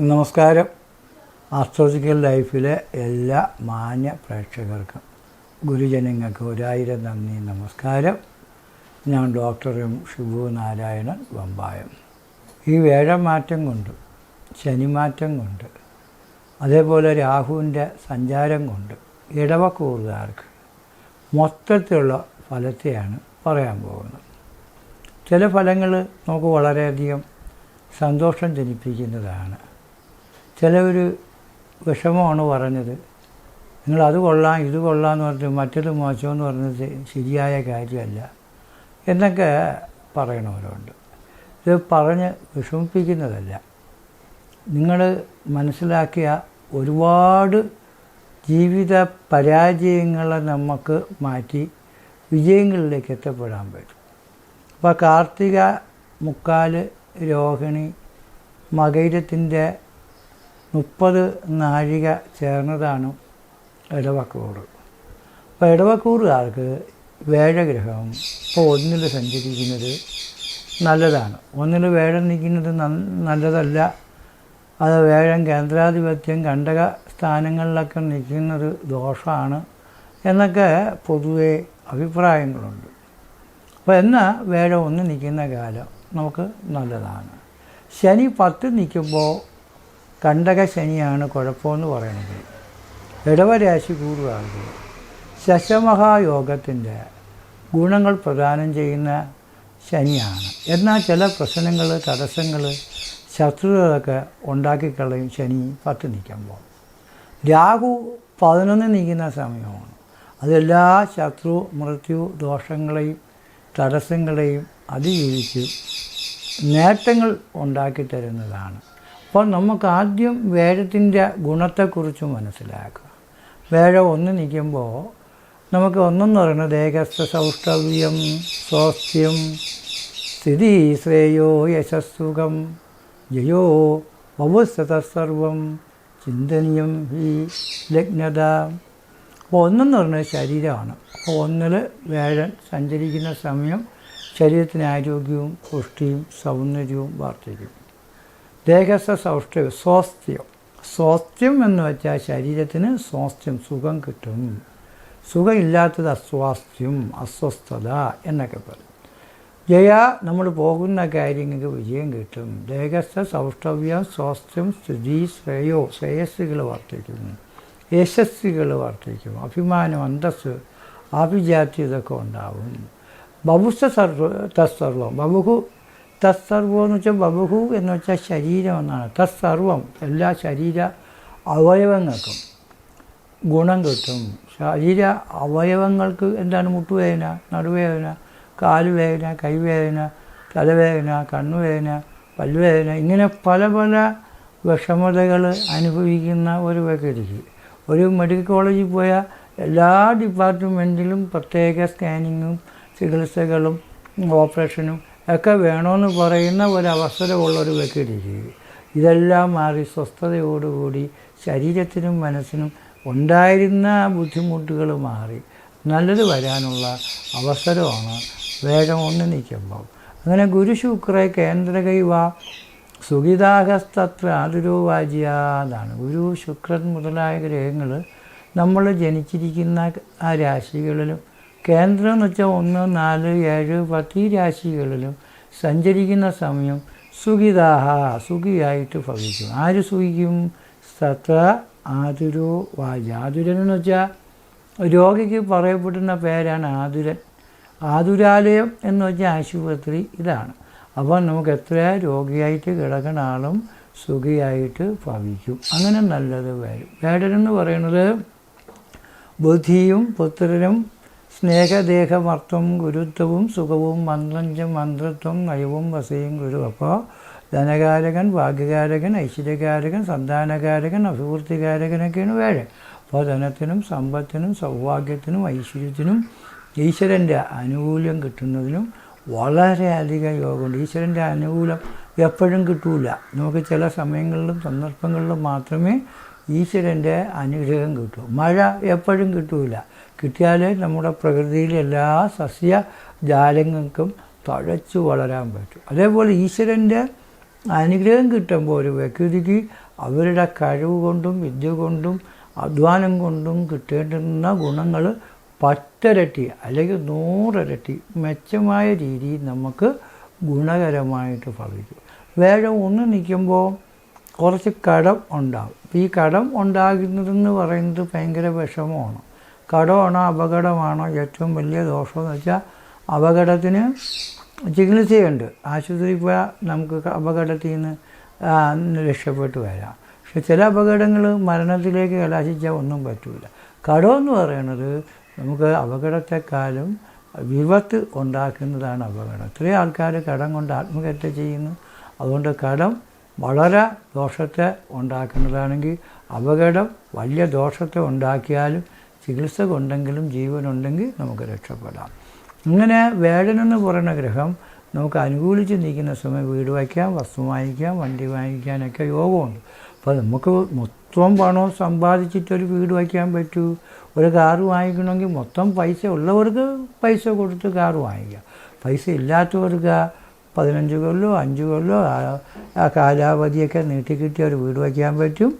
നമസ്കാരം. ആസ്ട്രോളജിക്കൽ ലൈഫിലെ എല്ലാ മാന്യ പ്രേക്ഷകർക്കും ഗുരുജനങ്ങൾക്ക് ഒരായിരം നന്ദി നമസ്കാരം. ഞാൻ ഡോക്ടർ എം ഷിബു നാരായണൻ വമ്പായം. ഈ വേഴമാറ്റം കൊണ്ട് ശനിമാറ്റം കൊണ്ട് അതേപോലെ രാഹുവിന്റെ സഞ്ചാരം കൊണ്ട് ഇടവക്കൂറുകാർക്ക് മൊത്തത്തിലുള്ള ഫലത്തെയാണ് പറയാൻ പോകുന്നത്. ചില ഫലങ്ങൾ നമുക്ക് വളരെയധികം സന്തോഷം ജനിപ്പിക്കുന്നതാണ്. ചില ഒരു വിഷമമാണ് പറഞ്ഞത്. നിങ്ങൾ അത് കൊള്ളാം ഇത് കൊള്ളാം എന്ന് പറഞ്ഞിട്ട് മറ്റത് മോശമെന്ന് പറഞ്ഞത് ശരിയായ കാര്യമല്ല എന്നൊക്കെ പറയണവരുണ്ട്. ഇത് പറഞ്ഞ് വിഷമിപ്പിക്കുന്നതല്ല. നിങ്ങൾ മനസ്സിലാക്കിയ ഒരുപാട് ജീവിത പരാജയങ്ങളെ നമുക്ക് മാറ്റി വിജയങ്ങളിലേക്ക് എത്തപ്പെടാൻ പറ്റും. അപ്പോൾ കാർത്തിക മുക്കാൽ രോഹിണി മകൈരത്തിന്റെ മുപ്പത് നാഴിക ചേർന്നതാണ് ഇടവക്കൂറ് അപ്പോൾ ഇടവക്കൂറുകാർക്ക് വേഴഗ്രഹം ഇപ്പോൾ ഒന്നിൽ സഞ്ചരിക്കുന്നത് നല്ലതാണ്. ഒന്നിൽ വേഴം നിൽക്കുന്നത് നല്ലതല്ല. അത് വേഴം കേന്ദ്രാധിപത്യം കണ്ടക സ്ഥാനങ്ങളിലൊക്കെ നിൽക്കുന്നത് ദോഷമാണ് എന്നൊക്കെ പൊതുവെ അഭിപ്രായങ്ങളുണ്ട്. അപ്പോൾ എന്നാൽ വേഴം ഒന്ന് നിൽക്കുന്ന കാലം നമുക്ക് നല്ലതാണ്. ശനി പത്ത് നിൽക്കുമ്പോൾ കണ്ടക ശനിയാണ് കുഴപ്പമെന്ന് പറയുന്നത്. ഇടവരാശി കൂറുകാർക്ക് ശശമഹായോഗത്തിന്റെ ഗുണങ്ങൾ പ്രദാനം ചെയ്യുന്ന ശനിയാണ്. എന്നാൽ ചില പ്രശ്നങ്ങൾ തടസ്സങ്ങൾ ശത്രുതകളൊക്കെ ഉണ്ടാക്കിക്കളയും ശനി പത്ത് നിൽക്കുമ്പോൾ രാഹു പതിനൊന്ന് നിൽക്കുന്ന സമയമാണ്. അതെല്ലാ ശത്രു മൃത്യു ദോഷങ്ങളെയും തടസ്സങ്ങളെയും അതിജീവിച്ച് നേട്ടങ്ങൾ ഉണ്ടാക്കി തരുന്നതാണ്. അപ്പോൾ നമുക്ക് ആദ്യം വേഴത്തിന്റെ ഗുണത്തെക്കുറിച്ച് മനസ്സിലാക്കുക. വേഴം ഒന്ന് നിൽക്കുമ്പോൾ നമുക്ക് ഒന്നെന്ന് പറയുന്നത് ഏകസ്ഥ സൗഷ്ടവ്യം സ്വാസ്ഥ്യം സ്ഥിതി ശ്രേയോ യശസ്സുഖം ജയോ വവുസ്തർവം ചിന്തനീയം ഈ ലഗ്നത. അപ്പോൾ ഒന്നെന്ന് പറയുന്നത് ശരീരമാണ്. അപ്പോൾ ഒന്നിൽ വേഴൻ സഞ്ചരിക്കുന്ന സമയം ശരീരത്തിന് ആരോഗ്യവും പുഷ്ടിയും സൗന്ദര്യവും വർദ്ധിക്കും. ദേഹസ്ഥ സൗഷ്ഠവ്യം സ്വാസ്ഥ്യം. സ്വാസ്ഥ്യം എന്ന് വെച്ചാൽ ശരീരത്തിന് സ്വാസ്ഥ്യം സുഖം കിട്ടും. സുഖമില്ലാത്തത് അസ്വാസ്ഥ്യം അസ്വസ്ഥത എന്നൊക്കെ പറയും. ജയ നമ്മൾ പോകുന്ന കാര്യങ്ങൾക്ക് വിജയം കിട്ടും. ദേഹസ്ഥ സൗഷ്ഠവ്യം സ്വാസ്ഥ്യം സ്ഥിതി ശ്രേയോ ശ്രേയസ്സുകൾ വർദ്ധിക്കും. യശസ്സുകൾ വർദ്ധിക്കും. അഭിമാനം അന്തസ് അഭിജാത്യതൊക്കെ ഉണ്ടാവും. ബഹുസ്ഥ സർവ തസ്സർവം ബബുഹു തസ്സർവം എന്ന് വെച്ചാൽ ബബുഹു എന്ന് വെച്ചാൽ ശരീരം എന്നാണ് തസ്സർവം എല്ലാ ശരീര അവയവങ്ങൾക്കും ഗുണം കിട്ടും. ശരീര അവയവങ്ങൾക്ക് എന്താണ് മുട്ടുവേദന നടുവേദന കാലുവേദന കൈവേദന തലവേദന കണ്ണുവേദന പല്ലുവേദന ഇങ്ങനെ പല പല വിഷമതകൾ അനുഭവിക്കുന്ന ഒരു വ്യക്തിക്ക്. ഒരു മെഡിക്കൽ കോളേജിൽ പോയാൽ എല്ലാ ഡിപ്പാർട്ട്മെന്റിലും പ്രത്യേക സ്കാനിങ്ങും ചികിത്സകളും ഓപ്പറേഷനും ഒക്കെ വേണമെന്ന് പറയുന്ന ഒരവസരമുള്ള ഒരു വ്യക്തിക്ക് ഇതെല്ലാം മാറി സ്വസ്ഥതയോടുകൂടി ശരീരത്തിനും മനസ്സിനും ഉണ്ടായിരുന്ന ബുദ്ധിമുട്ടുകൾ മാറി നല്ലത് വരാനുള്ള അവസരമാണ് വേഗം ഒന്ന് നിൽക്കുമ്പോൾ അങ്ങനെ ഗുരുശുക്രെ കേന്ദ്രകൈവ സുഖിതാഹസ്തത്ര എന്നാണ്. ഗുരു ശുക്രൻ മുതലായ ഗ്രഹങ്ങൾ നമ്മൾ ജനിച്ചിരിക്കുന്ന ആ രാശികളിലും കേന്ദ്രം എന്ന് വെച്ചാൽ ഒന്ന് നാല് ഏഴ് പത്ത് ഈ രാശികളിലും സഞ്ചരിക്കുന്ന സമയം സുഖിതാഹ സുഖിയായിട്ട് ഭവിക്കും. ആര് സുഖിക്കും? സത ആതുരോ വാജ ആതുരൻ എന്ന് വെച്ചാൽ രോഗിക്ക് പറയപ്പെടുന്ന പേരാണ് ആതുരൻ. ആതുരാലയം എന്ന് വെച്ചാൽ ആശുപത്രി ഇതാണ്. അപ്പോൾ നമുക്ക് എത്ര രോഗിയായിട്ട് കിടക്കുന്ന ആളും സുഖിയായിട്ട് ഭവിക്കും. അങ്ങനെ നല്ലത് വരും. വേടനെന്ന് പറയുന്നത് ബുദ്ധിയും പുത്രനും സ്നേഹദേഹമർത്ഥം ഗുരുത്വവും സുഖവും മന്ത്രഞ്ചം മന്ത്രത്വം നയവും വസയും ഗുരു. അപ്പോൾ ധനകാരകൻ ഭാഗ്യകാരകൻ ഐശ്വര്യകാരകൻ സന്താനകാരകൻ അഭിവൃദ്ധികാരകനൊക്കെയാണ് വേഴ് അപ്പോൾ ധനത്തിനും സമ്പത്തിനും സൗഭാഗ്യത്തിനും ഐശ്വര്യത്തിനും ഈശ്വരന്റെ ആനുകൂല്യം കിട്ടുന്നതിനും വളരെയധികം യോഗമുണ്ട്. ഈശ്വരന്റെ അനുകൂലം എപ്പോഴും കിട്ടൂല. നമുക്ക് ചില സമയങ്ങളിലും സന്ദർഭങ്ങളിലും മാത്രമേ ഈശ്വരന്റെ അനുഗ്രഹം കിട്ടും. മഴ എപ്പോഴും കിട്ടൂല. കിട്ടിയാലേ നമ്മുടെ പ്രകൃതിയിലെ എല്ലാ സസ്യ ജാലങ്ങൾക്കും തഴച്ചു വളരാൻ പറ്റും. അതേപോലെ ഈശ്വരന്റെ അനുഗ്രഹം കിട്ടുമ്പോൾ ഒരു വ്യക്തിക്ക് അവരുടെ കഴിവ് കൊണ്ടും വിദ്യ കൊണ്ടും അധ്വാനം കൊണ്ടും കിട്ടേണ്ടുന്ന ഗുണങ്ങൾ പത്തിരട്ടി അല്ലെങ്കിൽ നൂറിരട്ടി മെച്ചമായ രീതിയിൽ നമുക്ക് ഗുണകരമായിട്ട് ഭവിക്കും വേറെ ഒന്ന് നിൽക്കുമ്പോൾ കുറച്ച് കടം ഉണ്ടാകും ഈ കടം ഉണ്ടാകുന്നതെന്ന് പറയുന്നത് ഭയങ്കര വിഷമമാണ്. കടമാണോ അപകടമാണോ ഏറ്റവും വലിയ ദോഷമെന്ന് വെച്ചാൽ അപകടത്തിന് ചികിത്സയുണ്ട്. ആശുപത്രി പോയാൽ നമുക്ക് അപകടത്തിൽ നിന്ന് രക്ഷപ്പെട്ട് വരാം. പക്ഷെ ചില അപകടങ്ങൾ മരണത്തിലേക്ക് കലാശിച്ചാൽ ഒന്നും പറ്റില്ല കടമെന്ന് പറയുന്നത് നമുക്ക് അപകടത്തെക്കാളും വിപത്ത് ഉണ്ടാക്കുന്നതാണ് അപകടം. ഇത്രയും ആൾക്കാർ കടം കൊണ്ട് ആത്മഹത്യ ചെയ്യുന്നു. അതുകൊണ്ട് കടം വളരെ ദോഷത്തെ ഉണ്ടാക്കുന്നതാണെങ്കിൽ അപകടം വലിയ ദോഷത്തെ ഉണ്ടാക്കിയാലും ചികിത്സ കൊണ്ടെങ്കിലും ജീവനുണ്ടെങ്കിൽ നമുക്ക് രക്ഷപ്പെടാം. ഇങ്ങനെ വേടനെന്ന് പറയുന്ന ഗ്രഹം നമുക്ക് അനുകൂലിച്ച് നിൽക്കുന്ന സമയം വീട് വയ്ക്കാം വസ്തു വാങ്ങിക്കാം വണ്ടി വാങ്ങിക്കാനൊക്കെ യോഗമുണ്ട്. അപ്പോൾ നമുക്ക് മൊത്തം പണവും സമ്പാദിച്ചിട്ടൊരു വീട് വയ്ക്കാൻ പറ്റൂ. ഒരു കാറ് വാങ്ങിക്കണമെങ്കിൽ മൊത്തം പൈസ ഉള്ളവർക്ക് പൈസ കൊടുത്ത് കാറ് വാങ്ങിക്കാം. പൈസ ഇല്ലാത്തവർക്ക് പതിനഞ്ച് കൊല്ലോ അഞ്ച് കൊല്ലോ ആ- കാലാവധിയൊക്കെ നീട്ടിക്കിട്ടി ഒരു വീട് വയ്ക്കാൻ പറ്റും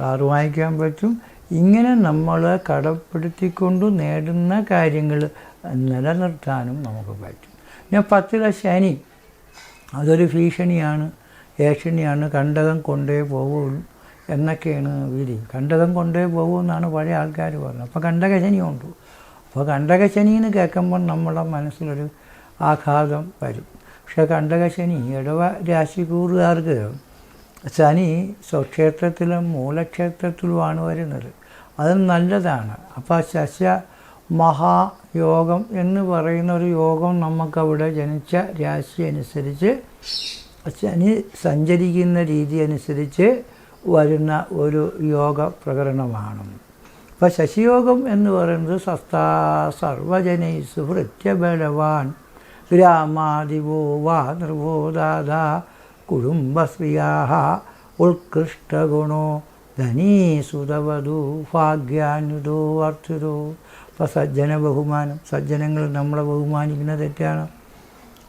കാറ് വാങ്ങിക്കാൻ പറ്റും. ഇങ്ങനെ നമ്മൾ കടപ്പെടുത്തിക്കൊണ്ട് നേടുന്ന കാര്യങ്ങൾ നിലനിർത്താനും നമുക്ക് പറ്റും. പിന്നെ പത്തിലെ ശനി അതൊരു ഭീഷണിയാണ് ഏഷണിയാണ് കണ്ടകം കൊണ്ടേ പോകുള്ളൂ എന്നൊക്കെയാണ് വിധി. കണ്ടകം കൊണ്ടേ പോകുമെന്നാണ് പഴയ ആൾക്കാർ പറഞ്ഞത്. അപ്പോൾ കണ്ടകശനി ഉണ്ട് അപ്പോൾ എന്ന് കേൾക്കുമ്പോൾ നമ്മുടെ മനസ്സിലൊരു ആഘാതം വരും. പക്ഷേ കണ്ടകശനി ഇടവ രാശിക്കൂറുകാർക്ക് ശനി സ്വക്ഷേത്രത്തിലും മൂലക്ഷേത്രത്തിലുമാണ് വരുന്നത്. അത് നല്ലതാണ്. അപ്പോൾ ശശ മഹായോഗം എന്ന് പറയുന്ന ഒരു യോഗം നമുക്കവിടെ ജനിച്ച രാശി അനുസരിച്ച് ശനി സഞ്ചരിക്കുന്ന രീതി അനുസരിച്ച് വരുന്ന ഒരു യോഗ പ്രകരണമാണ് അപ്പോൾ ശശിയോഗം എന്ന് പറയുന്നത് സസ്താ സർവജനൈസു ഭൃത്യബലവാൻ ഗ്രാമാദിവോ വാ ദാദാ കുടുംബശ്രിയാ ഉത്കൃഷ്ടഗുണോ ധനീസുതവധു ഭാഗ്യാനുതോ അർത്ഥുതോ അപ്പോൾ സജ്ജന ബഹുമാനം സജ്ജനങ്ങൾ നമ്മളെ ബഹുമാനിക്കുന്നത് തെറ്റാണ്.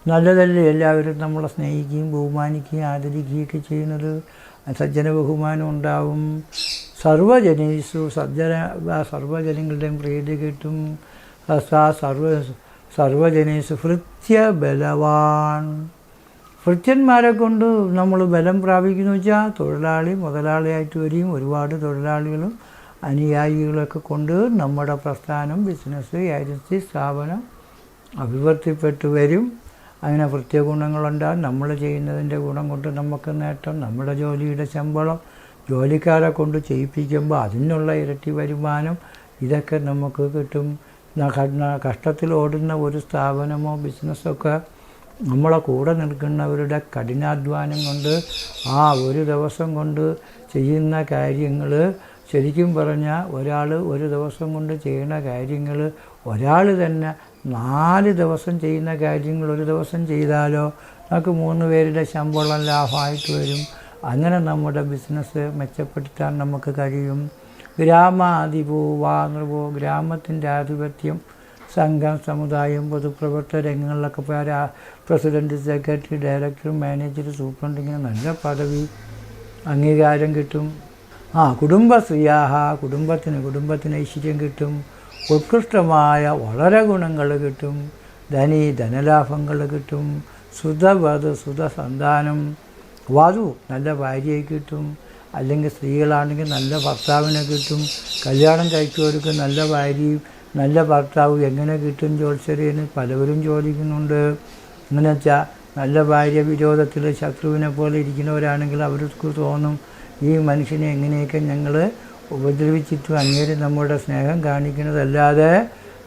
നല്ലതല്ലേ എല്ലാവരും നമ്മളെ സ്നേഹിക്കുകയും ബഹുമാനിക്കുകയും ആദരിക്കുകയൊക്കെ ചെയ്യുന്നത്? സജ്ജന ബഹുമാനം ഉണ്ടാവും. സർവജനേഷു സജ്ജന സർവജനങ്ങളുടെയും പ്രീതി കിട്ടും. സർവ സർവജനീസു ഭൃത്യ ബലവാൻ. ഭൃത്യന്മാരെ കൊണ്ട് നമ്മൾ ബലം പ്രാപിക്കുന്നു വെച്ചാൽ തൊഴിലാളി മുതലാളിയായിട്ട് വരികയും ഒരുപാട് തൊഴിലാളികളും അനുയായികളൊക്കെ കൊണ്ട് നമ്മുടെ പ്രസ്ഥാനം ബിസിനസ് ഏജൻസി സ്ഥാപനം അഭിവൃദ്ധിപ്പെട്ടു വരും. അങ്ങനെ പ്രത്യേക ഗുണങ്ങളുണ്ടാകും നമ്മൾ ചെയ്യുന്നതിന്റെ ഗുണം കൊണ്ട് നമുക്ക് നേട്ടം നമ്മുടെ ജോലിയുടെ ശമ്പളം ജോലിക്കാരെ കൊണ്ട് ചെയ്യിപ്പിക്കുമ്പോൾ അതിനുള്ള ഇരട്ടി വരുമാനം ഇതൊക്കെ നമുക്ക് കിട്ടും. കഷ്ടത്തിലോടുന്ന ഒരു സ്ഥാപനമോ ബിസിനസ്സൊക്കെ നമ്മളെ കൂടെ നിൽക്കുന്നവരുടെ കഠിനാധ്വാനം കൊണ്ട് ആ ഒരു ദിവസം കൊണ്ട് ചെയ്യുന്ന കാര്യങ്ങൾ ശരിക്കും പറഞ്ഞാൽ ഒരാൾ ഒരു ദിവസം കൊണ്ട് ചെയ്യുന്ന കാര്യങ്ങൾ ഒരാൾ തന്നെ നാല് ദിവസം ചെയ്യുന്ന കാര്യങ്ങൾ ഒരു ദിവസം ചെയ്താലോ നമുക്ക് മൂന്ന് പേരുടെ ശമ്പളം ലാഭമായിട്ട് വരും. അങ്ങനെ നമ്മുടെ ബിസിനസ് മെച്ചപ്പെടുത്താൻ നമുക്ക് കഴിയും. ഗ്രാമാധിപോ വാനൃപോ ഗ്രാമത്തിന്റെ ആധിപത്യം സംഘം സമുദായം പൊതുപ്രവർത്തക രംഗങ്ങളിലൊക്കെ പോയാൽ president secretary director manager superintendent ഇങ്ങനെ നല്ല പദവി അംഗീകാരം കിട്ടും. ആ കുടുംബശ്രീയാഹ കുടുംബത്തിന് കുടുംബത്തിന് ഐശ്വര്യം കിട്ടും. ഉത്കൃഷ്ടമായ വളരെ ഗുണങ്ങൾ കിട്ടും. ധനി ധനലാഭങ്ങൾ കിട്ടും. സുധവധ സുധസന്താനം വധു നല്ല ഭാര്യയെ കിട്ടും. അല്ലെങ്കിൽ സ്ത്രീകളാണെങ്കിൽ നല്ല ഭർത്താവിനെ കിട്ടും കല്യാണം കഴിച്ചവർക്ക് നല്ല ഭാര്യയും നല്ല ഭർത്താവ് എങ്ങനെ കിട്ടും ജോത്സ്യരേന് പലവരും ചോദിക്കുന്നുണ്ട്. എന്ന് വെച്ചാൽ നല്ല ഭാര്യ വിരോധത്തിൽ ശത്രുവിനെ പോലെ ഇരിക്കുന്നവരാണെങ്കിൽ അവർക്ക് തോന്നും ഈ മനുഷ്യനെ എങ്ങനെയൊക്കെ ഞങ്ങൾ ഉപദ്രവിച്ചിട്ടും അങ്ങേര് നമ്മുടെ സ്നേഹം കാണിക്കുന്നതല്ലാതെ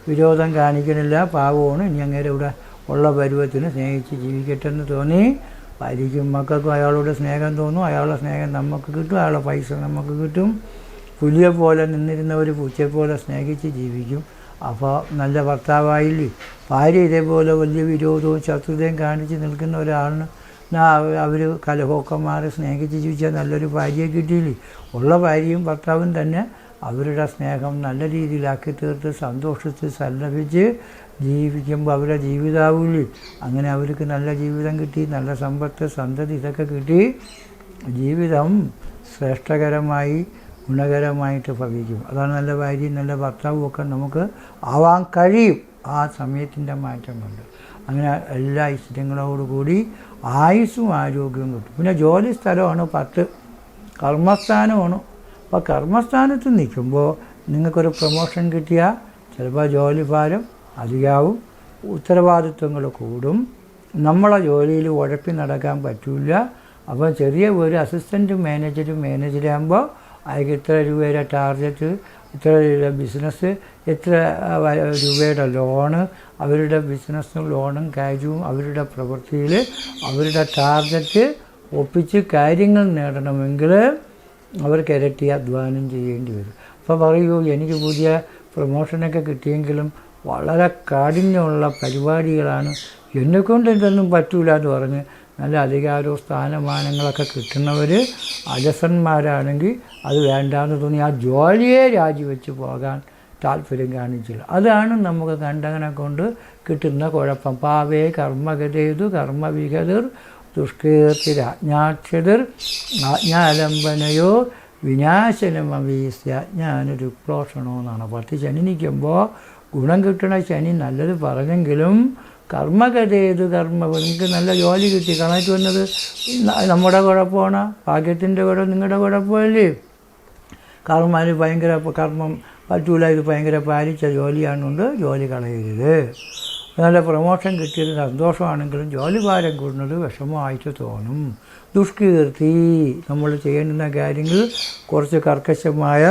വിരോധം കാണിക്കണില്ല പാവമാണ് ഇനി അങ്ങേരെ ഇവിടെ ഉള്ള പരുവത്തിന് സ്നേഹിച്ച് ജീവിക്കട്ടെ എന്ന് തോന്നി. ഭാര്യയ്ക്കും മക്കൾക്കും അയാളോട് സ്നേഹം തോന്നും. അയാളുടെ സ്നേഹം നമുക്ക് കിട്ടും. അയാളുടെ പൈസ നമുക്ക് കിട്ടും. പുലിയെ പോലെ പൂച്ചയെ പോലെ സ്നേഹിച്ച് ജീവിക്കും. അപ്പോൾ നല്ല ഭർത്താവായില്ലേ? ഭാര്യ ഇതേപോലെ വലിയ വിരോധവും ശത്രുതയും കാണിച്ച് നിൽക്കുന്ന ഒരാളിന് അവർ കലഹമൊക്കെ സ്നേഹിച്ച് ജീവിച്ചാൽ നല്ലൊരു ഭാര്യയെ കിട്ടിയില്ലേ? ഉള്ള ഭാര്യയും ഭർത്താവും തന്നെ അവരുടെ സ്നേഹം നല്ല രീതിയിലാക്കി തീർത്ത് സന്തോഷിച്ച് സല്ലപിച്ച് ജീവിക്കുമ്പോൾ അവരുടെ ജീവിതാവൂലി അങ്ങനെ അവർക്ക് നല്ല ജീവിതം കിട്ടി നല്ല സമ്പത്ത് സന്തതി ഇതൊക്കെ കിട്ടി. ജീവിതം ശ്രേഷ്ഠകരമായി ഗുണകരമായിട്ട് ഭവിക്കും. അതാണ് നല്ല ഭാര്യയും നല്ല ഭർത്താവും ഒക്കെ നമുക്ക് ആവാൻ കഴിയും. ആ സമയത്തിന്റെ മാറ്റമുണ്ട് അങ്ങനെ എല്ലാ ഇഷ്ടങ്ങളോടുകൂടി ആയുസ്സും ആരോഗ്യവും കിട്ടും. പിന്നെ ജോലി സ്ഥലമാണ് പത്ത്. കർമ്മസ്ഥാനമാണ്. അപ്പോൾ കർമ്മസ്ഥാനത്ത് നിൽക്കുമ്പോൾ നിങ്ങൾക്കൊരു പ്രൊമോഷൻ കിട്ടിയാൽ ചിലപ്പോൾ ജോലിഭാരം ഭാരം അധികമാവും ഉത്തരവാദിത്വങ്ങൾ കൂടും. നമ്മളെ ജോലിയിൽ ഉഴപ്പി നടക്കാൻ പറ്റില്ല അപ്പോൾ ചെറിയ ഒരു അസിസ്റ്റന്റ് മാനേജർ മാനേജറാകുമ്പോൾ അയാൾക്ക് ഇത്ര രൂപയുടെ ടാർഗറ്റ് ഇത്ര രൂപയുടെ ബിസിനസ് എത്ര രൂപയുടെ ലോണ് അവരുടെ ബിസിനസ്സും ലോണും കാര്യവും അവരുടെ പ്രവൃത്തിയിൽ അവരുടെ ടാർഗറ്റ് ഒപ്പിച്ച് കാര്യങ്ങൾ നേടണമെങ്കിൽ അവർക്ക് ഇരട്ടി അധ്വാനം ചെയ്യേണ്ടി വരും. അപ്പോൾ പറയൂ എനിക്ക് പുതിയ പ്രൊമോഷനൊക്കെ കിട്ടിയെങ്കിലും വളരെ കാഠിന്യമുള്ള പരിപാടികളാണ് എന്നെക്കൊണ്ട് ഇതൊന്നും പറ്റൂല എന്ന് പറഞ്ഞ് നല്ല അധികാരവും സ്ഥാനമാനങ്ങളൊക്കെ കിട്ടുന്നവർ അലസന്മാരാണെങ്കിൽ അത് വേണ്ടാന്ന് തോന്നി. ആ ജോലിയെ രാജിവെച്ച് പോകാൻ താല്പര്യം കാണിച്ചില്ല. അതാണ് നമുക്ക് കണ്ടങ്ങനെ കൊണ്ട് കിട്ടുന്ന കുഴപ്പം. പാവേ കർമ്മഗതേതു കർമ്മവിഗതർ ദുഷ്കീർത്തിരാജ്ഞാക്ഷതർ ആജ്ഞാലംബനയോ അജ്ഞാനൊരു പ്ലോഷണോ എന്നാണ്. പത്ത് ശനി നിൽക്കുമ്പോൾ ഗുണം കിട്ടണ ശനി നല്ലത് പറഞ്ഞെങ്കിലും കർമ്മഗതേതു കർമ്മ. നിങ്ങൾക്ക് നല്ല ജോലി കിട്ടി. കണക്ക് വന്നത് നമ്മുടെ കുഴപ്പമാണ്. ഭാഗ്യത്തിന്റെ കുഴപ്പം നിങ്ങളുടെ കുഴപ്പമല്ലേ? കർമ്മം ഭയങ്കര കർമ്മം പറ്റൂല. ഇത് ഭയങ്കര പാലിച്ച ജോലിയാണെന്നുണ്ട് ജോലി കളയരുത്. നല്ല പ്രൊമോഷൻ കിട്ടിയത് സന്തോഷമാണെങ്കിലും ജോലി ഭാരം കൂടുന്നത് വിഷമമായിട്ട് തോന്നും. ദുഷ്കീർത്തി. നമ്മൾ ചെയ്യുന്ന കാര്യങ്ങൾ കുറച്ച് കർക്കശമായ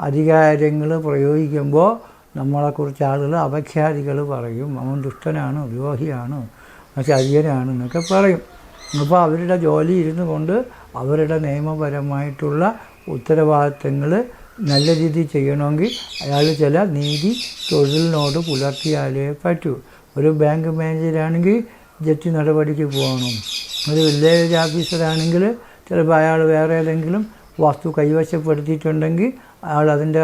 അധികാരങ്ങൾ പ്രയോഗിക്കുമ്പോൾ നമ്മളെക്കുറിച്ച് ആളുകൾ അപഖ്യാതികൾ പറയും. അവൻ ദുഷ്ടനാണ് ദ്രോഹിയാണ് ചതിയനാണ് എന്നൊക്കെ പറയും. അപ്പോൾ അവരുടെ ജോലി ഇരുന്നു കൊണ്ട് അവരുടെ നിയമപരമായിട്ടുള്ള ഉത്തരവാദിത്തങ്ങൾ നല്ല രീതിയിൽ ചെയ്യണമെങ്കിൽ അയാൾ ചില നീതി തൊഴിലിനോട് പുലർത്തിയാലേ പറ്റൂ. ഒരു ബാങ്ക് മാനേജരാണെങ്കിൽ ജപ്തി നടപടിക്ക് പോകണം. ഒരു വില്ലേജ് ഓഫീസറാണെങ്കിൽ ചിലപ്പോൾ അയാൾ വേറെ ഏതെങ്കിലും വസ്തു കൈവശപ്പെടുത്തിയിട്ടുണ്ടെങ്കിൽ അയാൾ അതിന്റെ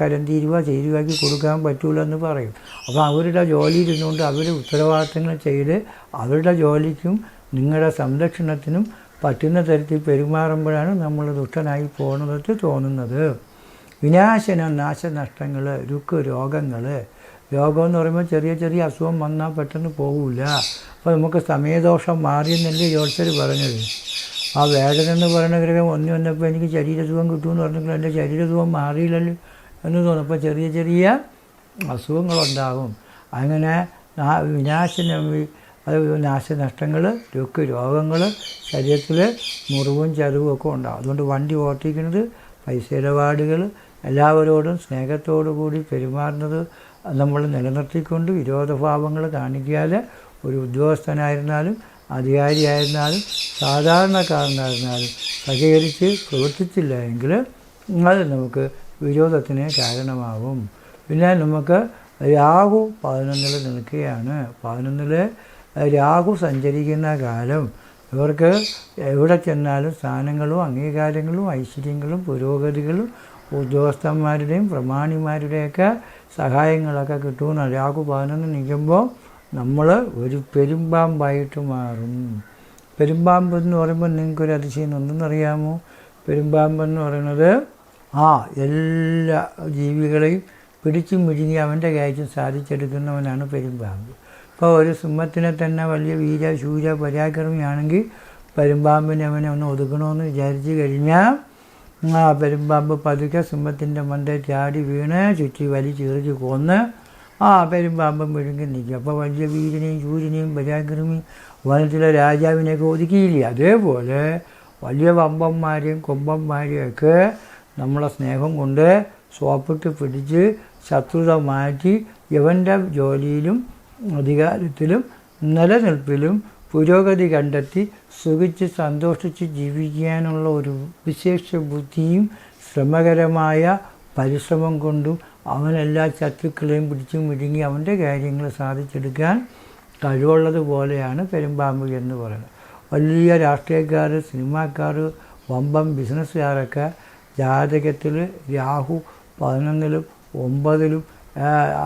കരം തീരുവ ചേരുവാക്കി കൊടുക്കാൻ പറ്റൂല എന്ന് പറയും. അപ്പോൾ അവരുടെ ജോലി ഇരുന്നുകൊണ്ട് അവർ ഉത്തരവാദിത്തങ്ങൾ ചെയ്ത് അവരുടെ ജോലിക്കും നിങ്ങളുടെ സംരക്ഷണത്തിനും പറ്റുന്ന തരത്തിൽ പെരുമാറുമ്പോഴാണ് നമ്മൾ ദുഷ്ടനായി പോകുന്നത് തോന്നുന്നത്. വിനാശനം നാശനഷ്ടങ്ങൾ രുക്ക് രോഗങ്ങൾ രോഗം എന്ന് പറയുമ്പോൾ ചെറിയ ചെറിയ അസുഖം വന്നാൽ പെട്ടെന്ന് പോകില്ല അപ്പോൾ നമുക്ക് സമയദോഷം മാറിയെന്നല്ലേ ജോത്സർ പറഞ്ഞത്. ആ വേദന എന്ന് പറയുന്ന ഗ്രഹം ഒന്നി വന്നപ്പോൾ എനിക്ക് ശരീരസുഖം കിട്ടുമെന്ന് പറഞ്ഞെങ്കിൽ എന്റെ ശരീരസുഖം മാറിയില്ലല്ലോ എന്ന് തോന്നും. അപ്പോൾ ചെറിയ ചെറിയ അസുഖങ്ങളുണ്ടാകും. അങ്ങനെ വിനാശന അത് നാശനഷ്ടങ്ങൾ രുക്ക് രോഗങ്ങൾ ശരീരത്തിൽ മുറിവും ചരുവും ഒക്കെ ഉണ്ടാകും. അതുകൊണ്ട് വണ്ടി ഓട്ടിക്കുന്നത് പൈസ ഇടപാടുകൾ എല്ലാവരോടും സ്നേഹത്തോടു കൂടി പെരുമാറുന്നത് നമ്മൾ നിലനിർത്തിക്കൊണ്ട് വിരോധഭാവങ്ങൾ കാണിക്കാതെ ഒരു ഉദ്യോഗസ്ഥനായിരുന്നാലും അധികാരിയായിരുന്നാലും സാധാരണക്കാരനായിരുന്നാലും സഹകരിച്ച് പ്രവർത്തിച്ചില്ല എങ്കിൽ അത് നമുക്ക് വിരോധത്തിന് കാരണമാകും പിന്നെ നമുക്ക് രാഹു പതിനൊന്നിൽ നിൽക്കുകയാണ്. പതിനൊന്നിൽ രാഹു സഞ്ചരിക്കുന്ന കാലം ഇവർക്ക് എവിടെ ചെന്നാലും സ്ഥാനങ്ങളും അംഗീകാരങ്ങളും ഐശ്വര്യങ്ങളും പുരോഗതികളും ഉദ്യോഗസ്ഥന്മാരുടെയും പ്രമാണിമാരുടെയൊക്കെ സഹായങ്ങളൊക്കെ കിട്ടുമെന്ന് രാഹു പതിനൊന്ന് നിൽക്കുമ്പോൾ നമ്മൾ ഒരു പെരുമ്പാമ്പായിട്ട് മാറും. പെരുമ്പാമ്പ് എന്ന് പറയുമ്പോൾ നിങ്ങൾക്കൊരു അതിശയം ഒന്നെന്നറിയാമോ പെരുമ്പാമ്പ് എന്ന് പറയുന്നത് ആ എല്ലാ ജീവികളെയും പിടിച്ചും മിഴുങ്ങി അവന്റെ കാര്യം സാധിച്ചെടുക്കുന്നവനാണ് പെരുമ്പാമ്പ്. ഇപ്പോൾ ഒരു സിംഹത്തിനെ തന്നെ വലിയ വീര ശൂര പരാക്രമിയാണെങ്കിൽ പെരുമ്പാമ്പിനെ അവനെ ഒന്ന് ഒതുക്കണമെന്ന് വിചാരിച്ചു കഴിഞ്ഞാൽ ആ പെരുമ്പാമ്പ് പതുക്കെ സിംഹത്തിന്റെ മണ്ടേ ചാടി വീണ് ചുറ്റി വലി ചീറിച്ച് കൊന്ന് ആ പെരുമ്പാമ്പ് വിഴുങ്ങി നിൽക്കും അപ്പോൾ വലിയ വീരനെയും ചൂരനെയും പരാക്രമി വനത്തിലെ രാജാവിനെയൊക്കെ ഒതുക്കിയില്ലേ അതേപോലെ വലിയ വമ്പന്മാരെയും കൊമ്പന്മാരെയൊക്കെ നമ്മളെ സ്നേഹം കൊണ്ട് സോപ്പിട്ട് പിടിച്ച് ശത്രുത മാറ്റി ഇവന്റെ ജോലിയിലും അധികാരത്തിലും നിലനിൽപ്പിലും പുരോഗതി കണ്ടെത്തി സുഖിച്ച് സന്തോഷിച്ച് ജീവിക്കാനുള്ള ഒരു വിശേഷ ബുദ്ധിയും ശ്രമകരമായ പരിശ്രമം കൊണ്ടും അവനെല്ലാ ശത്രുക്കളെയും പിടിച്ചും വിഴുങ്ങി അവന്റെ കാര്യങ്ങൾ സാധിച്ചെടുക്കാൻ കഴിവുള്ളത് പോലെയാണ് പെരുമ്പാമ്പ് എന്ന് പറയുന്നത്. വലിയ രാഷ്ട്രീയക്കാർ സിനിമാക്കാർ വമ്പം ബിസിനസ്സുകാരൊക്കെ ജാതകത്തിൽ രാഹു പതിനൊന്നിലും ഒമ്പതിലും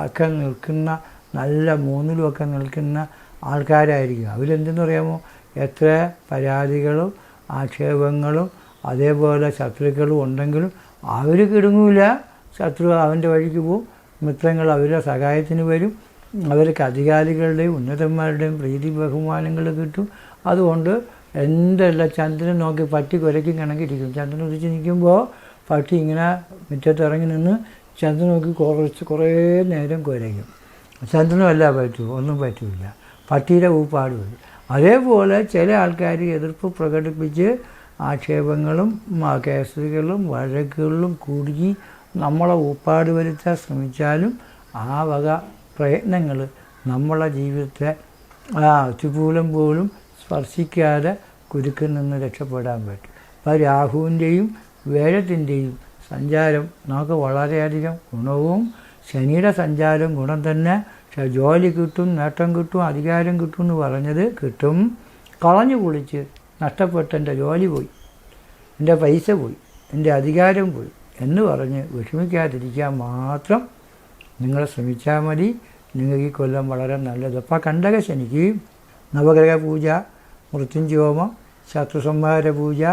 ഒക്കെ നിൽക്കുന്ന നല്ല മൂന്നിലുമൊക്കെ നിൽക്കുന്ന ആൾക്കാരായിരിക്കും അവരെന്തെന്ന് പറയാമോ എത്ര പരാതികളും ആക്ഷേപങ്ങളും അതേപോലെ ശത്രുക്കളും ഉണ്ടെങ്കിലും അവർ കിടങ്ങൂല. ശത്രു അവന്റെ വഴിക്ക് പോവും. മിത്രങ്ങൾ അവരുടെ സഹായത്തിന് വരും. അവർക്ക് അധികാരികളുടെയും ഉന്നതന്മാരുടെയും പ്രീതി ബഹുമാനങ്ങൾ കിട്ടും. അതുകൊണ്ട് എന്തല്ല ചന്ദ്രൻ നോക്കി പട്ടി കുരയ്ക്കും കണക്കിരിക്കും. ചന്ദ്രൻ ഉദിച്ച് നിൽക്കുമ്പോൾ പട്ടി ഇങ്ങനെ മുറ്റത്ത് ഇറങ്ങി നിന്ന് ചന്ദ്രൻ നോക്കി കുറച്ച് കുറേ നേരം കുരയ്ക്കും. ചന്ദ്രനും അല്ല പറ്റൂ ഒന്നും പറ്റില്ല. പട്ടിയുടെ ഊപ്പാട് വരും അതേപോലെ ചില ആൾക്കാർ എതിർപ്പ് പ്രകടിപ്പിച്ച് ആക്ഷേപങ്ങളും കേസുകളും വഴക്കുകളിലും കുടുങ്ങി നമ്മളെ ഊപ്പാട് വരുത്താൻ ശ്രമിച്ചാലും ആ വക പ്രയത്നങ്ങൾ നമ്മളെ ജീവിതത്തെ ആ ചുപൂലം പോലും സ്പർശിക്കാതെ കുരുക്കിൽ നിന്ന് രക്ഷപ്പെടാൻ പറ്റും. അപ്പോൾ രാഹുവിന്റെയും വേഴത്തിന്റെയും സഞ്ചാരം നമുക്ക് വളരെയധികം ഗുണവും ശനിയുടെ സഞ്ചാരം ഗുണം തന്നെ പക്ഷേ ജോലി കിട്ടും നേട്ടം കിട്ടും അധികാരം കിട്ടും എന്ന് പറഞ്ഞത് കിട്ടും. കളഞ്ഞു കുളിച്ച് നഷ്ടപ്പെട്ട എന്റെ ജോലി പോയി. എന്റെ പൈസ പോയി. എന്റെ അധികാരം പോയി. എന്ന് പറഞ്ഞ് വിഷമിക്കാതിരിക്കാൻ മാത്രം നിങ്ങൾ ശ്രമിച്ചാൽ മതി. നിങ്ങൾക്ക് ഈ കൊല്ലം വളരെ നല്ലത്. അപ്പോൾ കണ്ടക ശനിക്ക് നവഗ്രഹ പൂജ മൃത്യുഞ്ജോമം ശത്രുസംഹാര പൂജ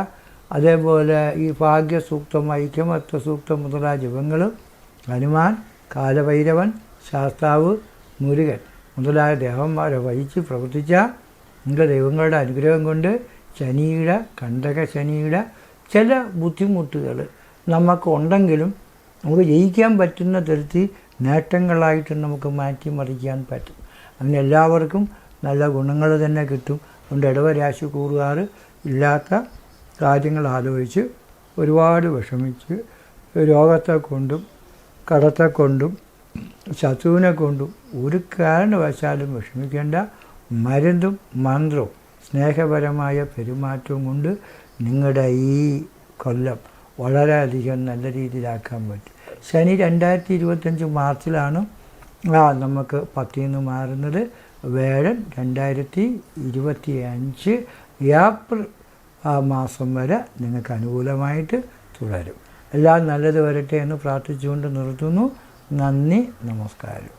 അതേപോലെ ഈ ഭാഗ്യസൂക്തം ഐക്യമത്വസൂക്തം മുതലായ ജപങ്ങൾ ഹനുമാൻ കാലഭൈരവൻ ശാസ്താവ് മുരുകൻ. മുതലായ ദേവന്മാരെ വഹിച്ച് പ്രവർത്തിച്ച നിങ്ങൾ ദൈവങ്ങളുടെ അനുഗ്രഹം കൊണ്ട് ശനിയുടെ കണ്ടക ശനിയുടെ ചില ബുദ്ധിമുട്ടുകൾ നമുക്ക് ഉണ്ടെങ്കിലും നമുക്ക് ജയിക്കാൻ പറ്റുന്ന തരത്തിൽ നേട്ടങ്ങളായിട്ട് നമുക്ക് മാറ്റിമറിക്കാൻ പറ്റും. അങ്ങനെ എല്ലാവർക്കും നല്ല ഗുണങ്ങൾ തന്നെ കിട്ടും. അതുകൊണ്ട് ഇടവരാശി കൂറുകാർ ഇല്ലാത്ത കാര്യങ്ങൾ ആലോചിച്ച് ഒരുപാട് വിഷമിച്ച് രോഗത്തെ കൊണ്ടും കടത്തെ കൊണ്ടും ശത്രുവിനെ കൊണ്ട് ഒരു കാരണവശാലും വിഷമിക്കേണ്ട. മരുന്നും മന്ത്രവും സ്നേഹപരമായ പെരുമാറ്റവും കൊണ്ട് നിങ്ങളുടെ ഈ കൊല്ലം വളരെയധികം നല്ല രീതിയിലാക്കാൻ പറ്റും. ശനി രണ്ടായിരത്തി ഇരുപത്തഞ്ച് മാർച്ചിലാണ് ആ നമുക്ക് പത്തിൽ നിന്ന് മാറുന്നത്. വേഴൻ രണ്ടായിരത്തി ഇരുപത്തി അഞ്ച് ഏപ്രിൽ ആ മാസം വരെ നിങ്ങൾക്ക് അനുകൂലമായിട്ട് തുടരും. എല്ലാം നല്ലത് വരട്ടെ എന്ന് പ്രാർത്ഥിച്ചുകൊണ്ട് നിർത്തുന്നു. നന്ദി നമസ്കാരം.